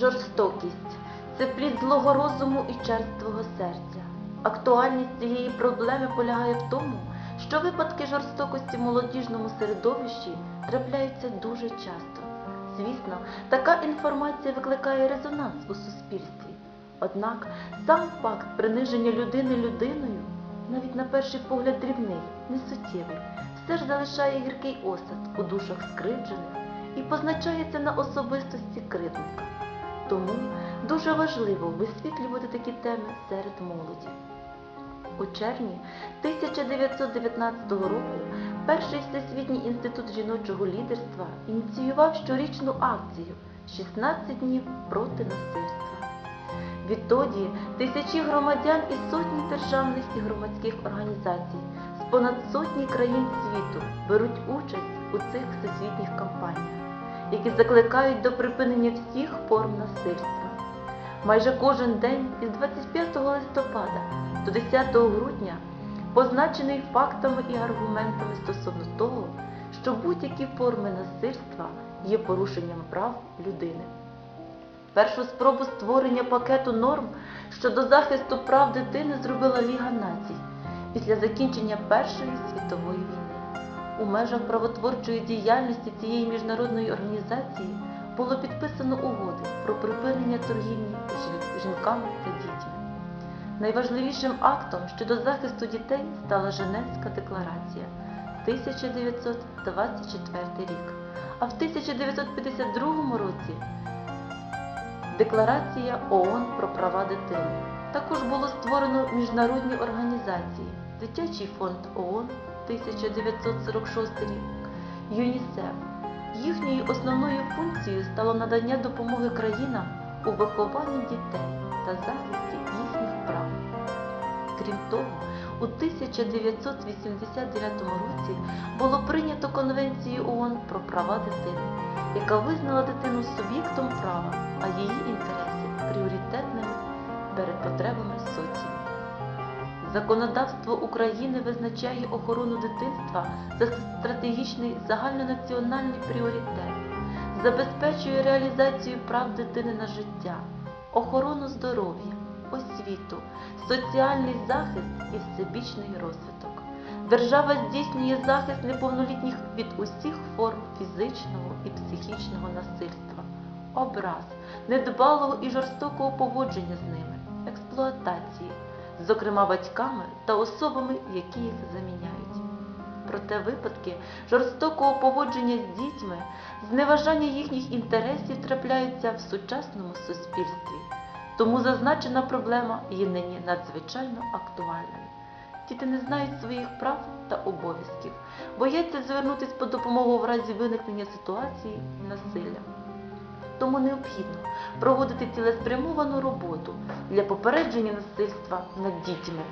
Жорстокість це плід злого розуму і черствого серця. Актуальність цієї проблеми полягає в тому, що випадки жорстокості в молодіжному середовищі трапляються дуже часто. Звісно, така інформація викликає резонанс у суспільстві. Однак сам факт приниження людини людиною, навіть на перший погляд дрібний, несуттєвий, все ж залишає гіркий осад у душах скривджених і позначається на особистості кривдника. Тому дуже важливо висвітлювати такі теми серед молоді. У червні 1919 року перший Всесвітній інститут жіночого лідерства ініціював щорічну акцію «16 днів проти насильства. Відтоді тисячі громадян і сотні державних і громадських організацій з понад сотні країн світу беруть участь у цих всесвітніх кампаніях які закликають до припинення всіх форм насильства. Майже кожен день із 25 листопада до 10 грудня позначений фактами і аргументами стосовно того, що будь-які форми насильства є порушенням прав людини. Першу спробу створення пакету норм щодо захисту прав дитини зробила Ліга націй після закінчення Першої світової війни. У межах правотворчої діяльності цієї міжнародної організації було підписано угоди про припинення торгівлі жінками та дітьми. Найважливішим актом щодо захисту дітей стала Женевська декларація 1924 рік, а в 1952 році Декларація ООН про права дитини. Також було створено міжнародні організації Дитячий фонд ООН 1946 рік, ЮНІСЕФ. Їхньою основною функцією стало надання допомоги країнам у вихованні дітей та захисті у 1989 році було прийнято Конвенцію ООН про права дитини, яка визнала дитину суб'єктом права, а її інтереси пріоритетними перед потребами соціуму. Законодавство України визначає охорону дитинства за стратегічний загальнонаціональний пріоритет, забезпечує реалізацію прав дитини на життя, охорону здоров'я, освіту, соціальний захист і всебічний розвиток. Держава здійснює захист неповнолітніх від усіх форм фізичного і психічного насильства, образ, недбалого і жорстокого поводження з ними, експлуатації, зокрема батьками та особами, які їх заміняють. Проте випадки жорстокого поводження з дітьми, зневажання їхніх інтересів трапляються в сучасному суспільстві. Тому зазначена проблема є нині надзвичайно актуальною. Діти не знають своїх прав та обов'язків, бояться звернутися по допомогу в разі виникнення ситуації насилля. Тому необхідно проводити цілеспрямовану роботу для попередження насильства над дітьми.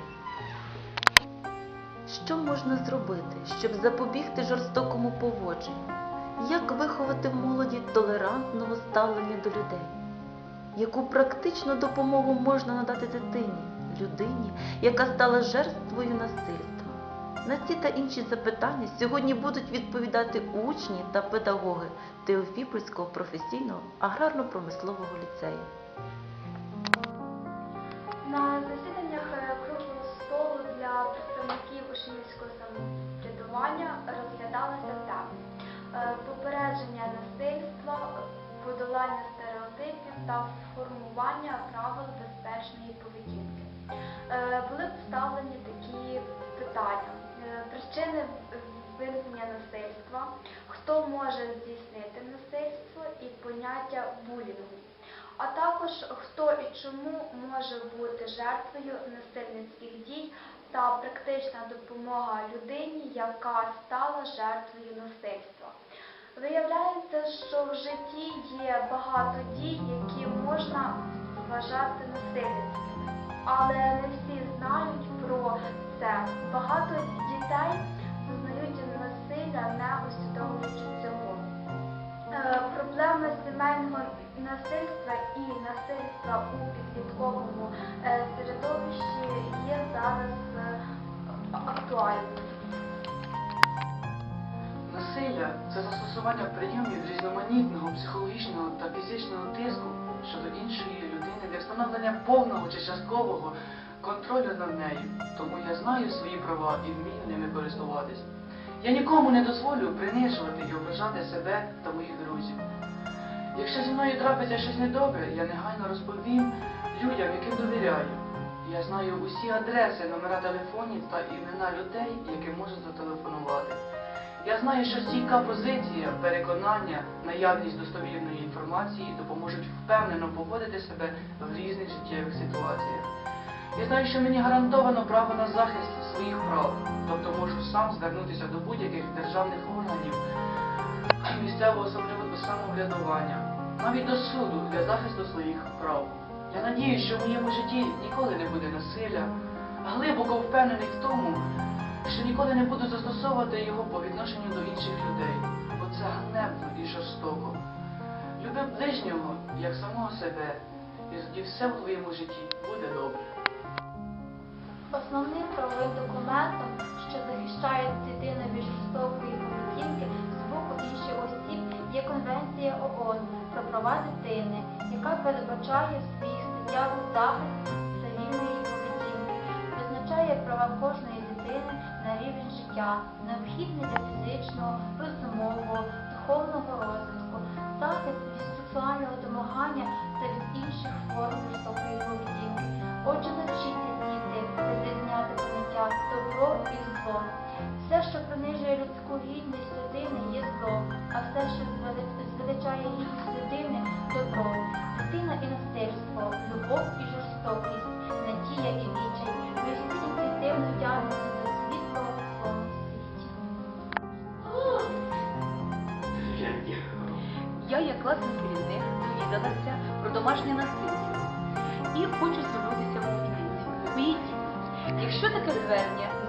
Що можна зробити, щоб запобігти жорстокому поводженню? Як виховати в молоді толерантного ставлення до людей? Яку практичну допомогу можна надати дитині, людині, яка стала жертвою насильства? На ці та інші запитання сьогодні будуть відповідати учні та педагоги Теофіпольського професійного аграрно-промислового ліцею. На засіданнях е, круглого столу для представників учнівського самоврядування розглядалася тема е, попередження насильства, подолання стереотипів та формування правил безпечної поведінки. Е, Були поставлені такі питання: Е, причини виникнення насильства, хто може здійснити насильство і поняття булінгу а також хто і чому може бути жертвою насильницьких дій та практична допомога людині, яка стала жертвою насильства. Виявляється, що в житті є багато дій, які можна вважати насильницями, Але не всі знають про це. Багато дітей познають насилля, не усвідомлюючи цього. Е, Проблема сімейного насильства і насильства у підлітковому е, середовищі є зараз е, актуальною насилля це застосування прийомів різноманітного психологічного та фізичного тиску щодо іншої людини для встановлення повного чи часткового контролю над нею. Тому я знаю свої права і вмію ними користуватись. Я нікому не дозволю принижувати і ображати себе та моїх друзів. Якщо зі мною трапиться щось недобре, я негайно розповім людям, яким довіряю. Я знаю усі адреси, номера телефонів та імена людей, яким можу зателефонувати. Я знаю, що стійка позиція, переконання, наявність достовірної інформації допоможуть впевнено поводити себе в різних життєвих ситуаціях. Я знаю, що мені гарантовано право на захист своїх прав, тобто можу сам звернутися до будь-яких державних органів місцевого самовряду- самоврядування, навіть до суду для захисту своїх прав. Я надію, що в моєму житті ніколи не буде насилля, глибоко впевнений в тому, що ніколи не буду застосовувати його по відношенню до інших людей, бо це ганебно і жорстоко. Люби ближнього, як самого себе, і тоді все в твоєму житті буде добре. Основним правовим документом, що захищає дитину від жорстокої поведінки з боку інших осіб, є Конвенція ООН про права дитини, яка передбачає в своїх статтях захист цивільної поведінки, визначає права кожної дитини на рівень життя, необхідний для фізичного, розумового, духовного розвитку, захист від сексуального домагання та від інших форм жорстокої поведінки. Отже, навчіться діти розрізняти поняття добро і зло. Все, що принижує людську гідність людини, є зло, а все, що звеличає гідність людини добро. Дитина і насильство, любов і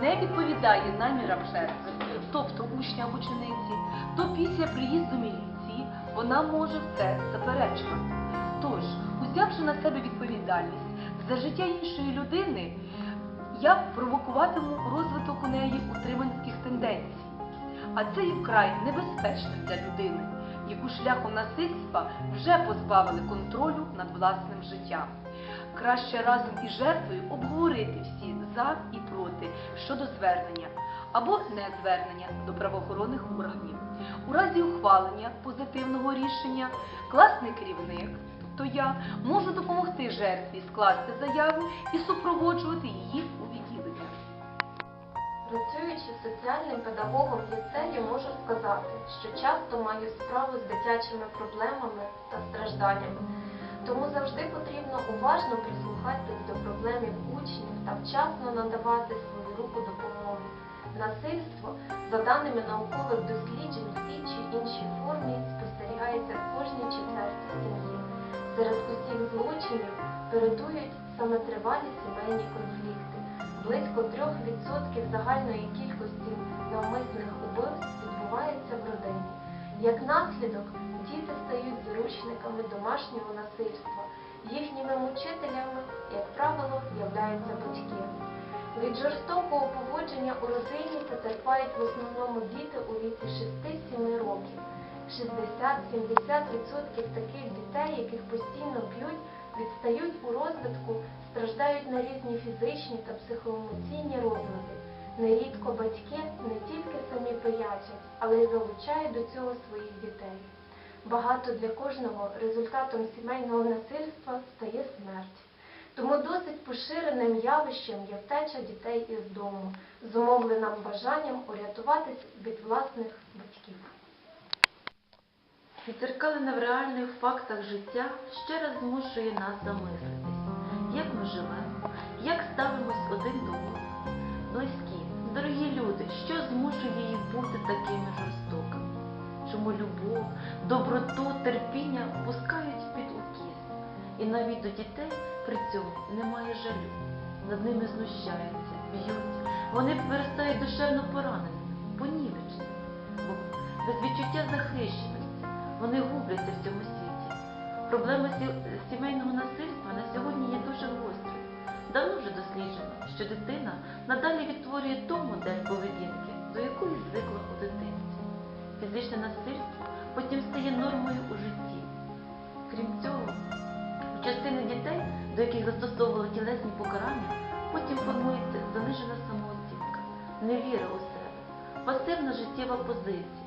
не відповідає намірам жертви, тобто учня учениці, то після приїзду міліції вона може все заперечувати. Тож, узявши на себе відповідальність за життя іншої людини, я провокуватиму розвиток у неї утриманських тенденцій. А це є вкрай небезпечно для людини, яку шляхом насильства вже позбавили контролю над власним життям. Краще разом із жертвою обговорити всі за і проти щодо звернення або не звернення до правоохоронних органів. У разі ухвалення позитивного рішення класний керівник, тобто я, можу допомогти жертві скласти заяву і супроводжувати її у відділення. Працюючи соціальним педагогом в ліцеї, можу сказати, що часто маю справу з дитячими проблемами та стражданнями. Тому завжди потрібно уважно прислухатись до та вчасно надавати свою руку допомоги. Насильство, за даними наукових досліджень, в тій чи іншій формі спостерігається в кожній четвертій сім'ї. Серед усіх злочинів передують саме тривалі сімейні конфлікти. Близько 3% загальної кількості навмисних убивств відбувається в родині. Як наслідок, діти стають заручниками домашнього насильства. Їхніми мучителями, як правило, являються батьки. Від жорстокого поводження у родині потерпають в основному діти у віці 6-7 років. 60-70% таких дітей, яких постійно б'ють, відстають у розвитку, страждають на різні фізичні та психоемоційні розлади. Нерідко батьки не тільки самі пиячать, але й залучають до цього своїх дітей. Багато для кожного результатом сімейного насильства стає смерть. Тому досить поширеним явищем є втеча дітей із дому, зумовлена бажанням урятуватись від власних батьків. Відзеркалена в реальних фактах життя ще раз змушує нас замислитись, як ми живемо, як ставимось один до одного. Близькі, дорогі люди, що змушує їх бути жорстокими? Доброту, терпіння пускають під укіс? І навіть до дітей при цьому немає жалю. Над ними знущаються, б'ють. Вони виростають душевно пораненими, понівечені, без відчуття захищеності вони губляться в цьому світі. Проблема сімейного насильства на сьогодні є дуже гострою. Давно вже досліджено, що дитина надалі відтворює ту модель поведінки, до якої звикла у дитинстві. Фізичне насильство потім стає нормою у житті. Крім цього, у частини дітей, до яких застосовували тілесні покарання, потім формується занижена самооцінка, невіра у себе, пасивна життєва позиція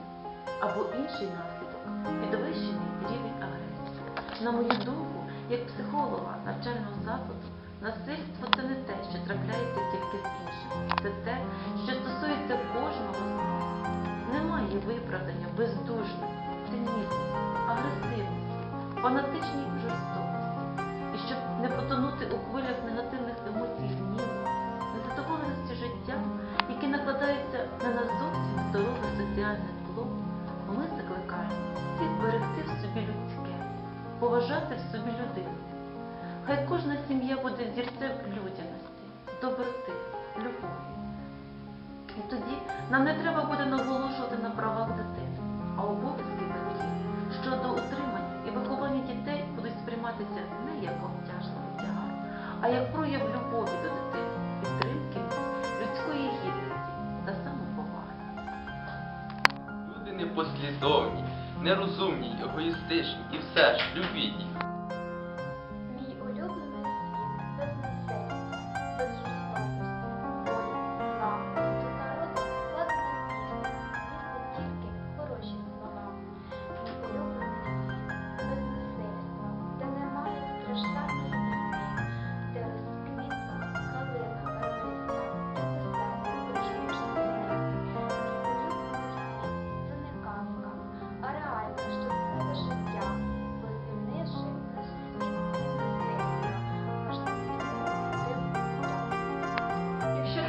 або інший наслідок підвищений рівень агресії. На мою думку, як психолога навчального закладу, насильство це не те, що трапляється тільки з іншим. Це те, що стосується кожного з нас. Немає виправдання бездушності, цинізму, агресивності, фанатичній жорстокості. І щоб не потонути у хвилях негативних емоцій гніву, незадоволеності життям, які накладаються на нас зовсім здорове соціальне тло, ми закликаємо всіх берегти в собі людське, поважати в собі людину. Хай кожна сім'я буде зірцем людяності, доброти, любові. І тоді нам не треба буде наголошувати на правах дитини, а обов'язки батьків щодо утримання і виховання дітей будуть сприйматися не як обтяжливий тягар, а як прояв любові до дитини, підтримки, людської гідності та самоповаги. Люди непослідовні, нерозумні, егоїстичні і все ж любіть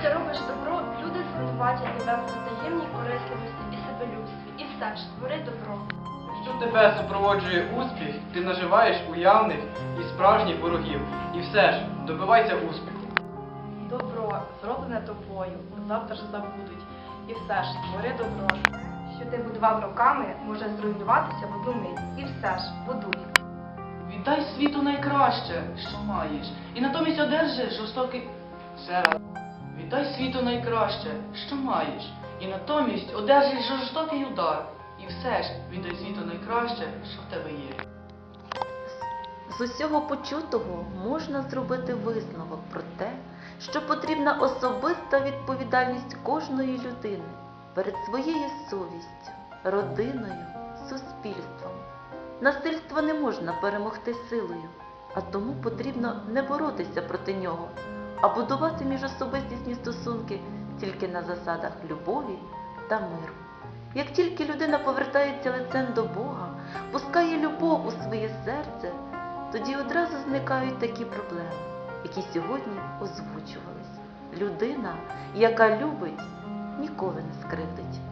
ти робиш добро, люди звинуватять тебе в взаємній корисливості і себелюбстві. І все ж твори добро. Якщо тебе супроводжує успіх, ти наживаєш уявних і справжніх ворогів. І все ж, добивайся успіху. Добро, зроблене тобою, завтра ж забудуть. І все ж твори добро. Що ти будував роками, може зруйнуватися в одну мить. І все ж будуй. Віддай світу найкраще, що маєш, і натомість одержи жорстокий. Ще раз. Віддай світу найкраще, що маєш, і натомість одержиш жорстокий удар. І все ж віддай світу найкраще, що в тебе є. З усього почутого можна зробити висновок про те, що потрібна особиста відповідальність кожної людини перед своєю совістю, родиною, суспільством. Насильство не можна перемогти силою, а тому потрібно не боротися проти нього, а будувати міжособистісні стосунки тільки на засадах любові та миру. Як тільки людина повертається лицем до Бога, пускає любов у своє серце, тоді одразу зникають такі проблеми, які сьогодні озвучувались. Людина, яка любить, ніколи не скривдить.